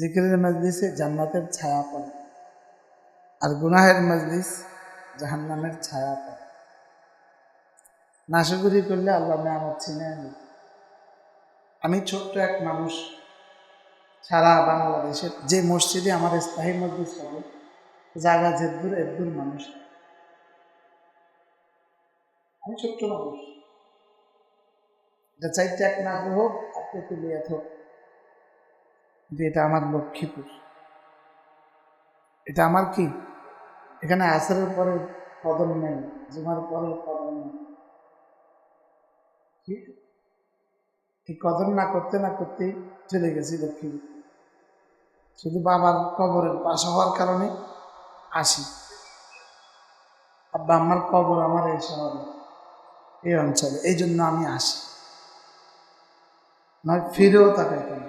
জিকিরের মজলিসে জান্নাতের ছায়া পড়ে আর গুনাহের মজলিস জাহান্নামের ছায়া পড়ে নাশগুরি করলে আল্লাহ ছিনে আনি আমি ছোট্ট এক মানুষ সারা বাংলাদেশের যে মসজিদে আমার স্থায়ী মসজিদ হবে, জায়গা যেদূর এদূর মানুষ। আমি ছোট্ট মানুষ। এটা চাইতে এক না হোক আর তেতুলিয়াত হোক। কিন্তু এটা আমার লক্ষ্মীপুর। এটা আমার কি? এখানে আসরের পরে কদম নেই, জুমার পরে কদম নেই? এই কদর না করতে না করতে চলে গেছি লক্ষ্মীপুর। শুধু বাবার কবরের পাশে হওয়ার কারণে আসি। আব্বা, আমার কবর আমার এই শহরে, এই অঞ্চলে, এই জন্য আমি আসি। নয়, ফিরেও তাকাইতাম।